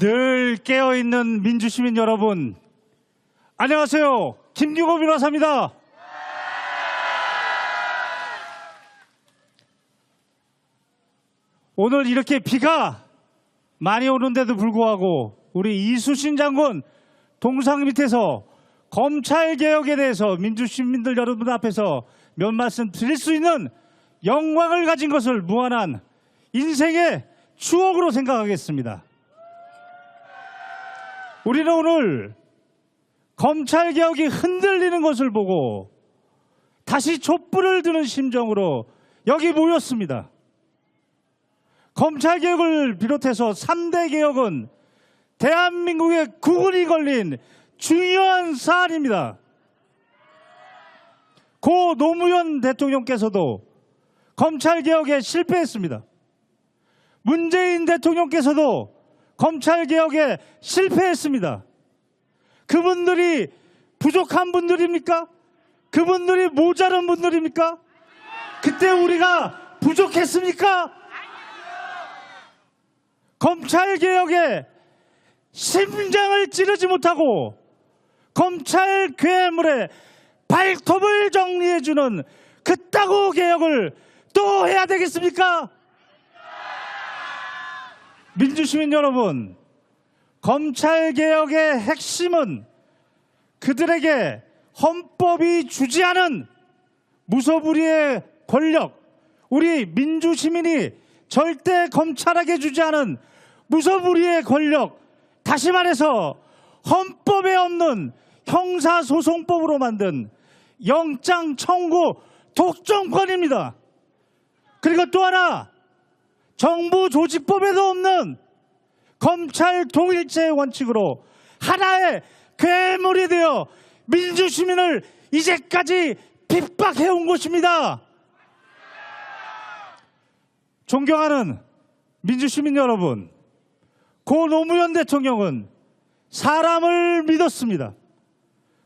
늘 깨어있는 민주시민 여러분, 안녕하세요. 김규호 변호사입니다. 오늘 이렇게 비가 많이 오는데도 불구하고 우리 이수신 장군 동상 밑에서 검찰 개혁에 대해서 민주시민들 여러분 앞에서 몇 말씀 드릴 수 있는 영광을 가진 것을 무한한 인생의 추억으로 생각하겠습니다. 우리는 오늘 검찰 개혁이 흔들리는 것을 보고 다시 촛불을 드는 심정으로 여기 모였습니다. 검찰 개혁을 비롯해서 3대 개혁은 대한민국의 구근이 걸린 중요한 사안입니다. 고 노무현 대통령께서도 검찰 개혁에 실패했습니다. 문재인 대통령께서도 검찰 개혁에 실패했습니다. 그분들이 부족한 분들입니까? 그분들이 모자른 분들입니까? 그때 우리가 부족했습니까? 검찰 개혁에 심장을 찌르지 못하고 검찰 괴물의 발톱을 정리해주는 그따구 개혁을 또 해야 되겠습니까? 민주시민 여러분, 검찰 개혁의 핵심은 그들에게 헌법이 주지 않은 무소불위의 권력, 우리 민주시민이 절대 검찰에게 주지 않은 무소불위의 권력, 다시 말해서 헌법에 없는 형사소송법으로 만든 영장 청구 독점권입니다. 그리고 또 하나 정부 조직법에도 없는 검찰 동일체의 원칙으로 하나의 괴물이 되어 민주시민을 이제까지 핍박해온 것입니다. 존경하는 민주시민 여러분, 고 노무현 대통령은 사람을 믿었습니다.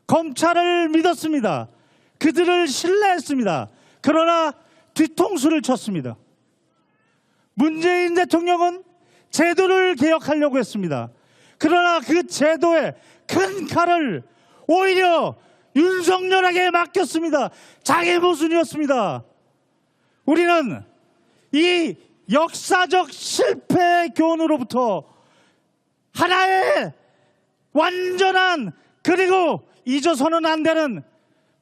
검찰을 믿었습니다. 그들을 신뢰했습니다. 그러나 뒤통수를 쳤습니다. 문재인 대통령은 제도를 개혁하려고 했습니다. 그러나 그 제도의 큰 칼을 오히려 윤석열에게 맡겼습니다. 자기 모순이었습니다. 우리는 이 역사적 실패의 교훈으로부터 하나의 완전한 그리고 잊어서는 안 되는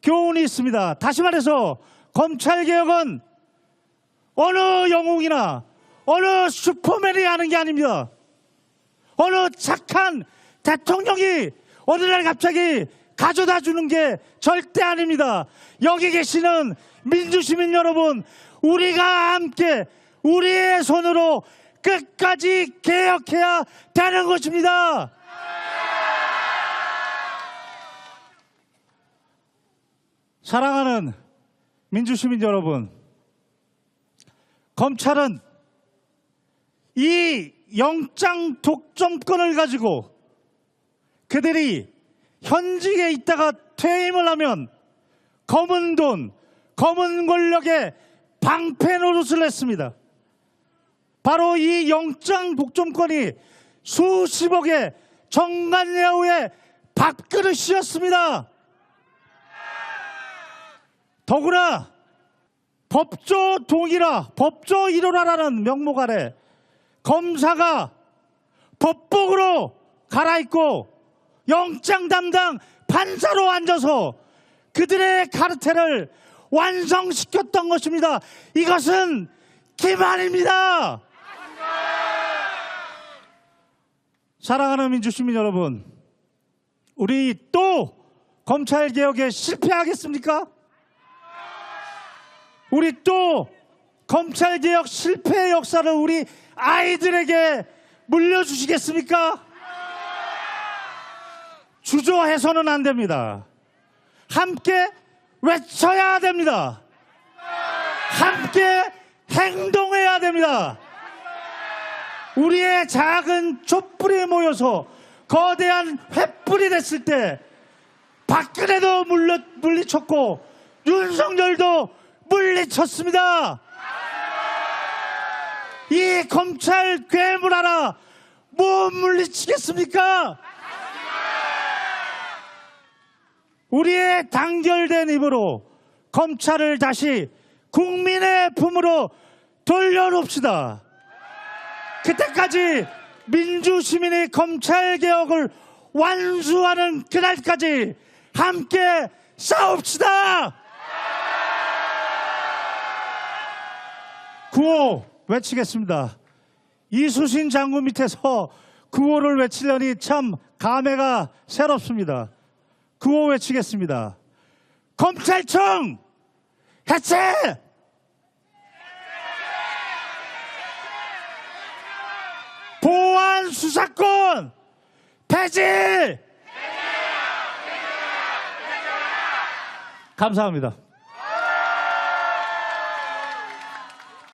교훈이 있습니다. 다시 말해서 검찰개혁은 어느 영웅이나 어느 슈퍼맨이 하는 게 아닙니다. 어느 착한 대통령이 어느 날 갑자기 가져다 주는 게 절대 아닙니다. 여기 계시는 민주시민 여러분, 우리가 함께 우리의 손으로 끝까지 개혁해야 되는 것입니다. 사랑하는 민주시민 여러분, 검찰은 이 영장 독점권을 가지고 그들이 현직에 있다가 퇴임을 하면 검은 돈, 검은 권력의 방패 노릇을 했습니다. 바로 이 영장 독점권이 수십억의 정관예우의 밥그릇이었습니다. 더구나 법조 동일화, 법조 일원화라는 명목 아래 검사가 법복으로 갈아입고 영장 담당 판사로 앉아서 그들의 카르텔을 완성시켰던 것입니다. 이것은 기만입니다. 사랑하는 민주시민 여러분, 우리 또 검찰 개혁에 실패하겠습니까? 우리 또 검찰 개혁 실패의 역사를 우리 아이들에게 물려주시겠습니까? 주저해서는 안 됩니다. 함께 외쳐야 됩니다. 함께 행동해야 됩니다. 우리의 작은 촛불이 모여서 거대한 횃불이 됐을 때 박근혜도 물려, 물리쳤고 윤석열도 물리쳤습니다. 이 검찰 괴물 하나 못 물리치겠습니까? 우리의 단결된 입으로 검찰을 다시 국민의 품으로 돌려놓읍시다. 그때까지 민주시민이 검찰개혁을 완수하는 그날까지 함께 싸웁시다! 구호 외치겠습니다. 이수신 장군 밑에서 구호를 외치려니 참 감회가 새롭습니다. 구호 외치겠습니다. 검찰청 해체! 보안 수사권 폐지! 감사합니다.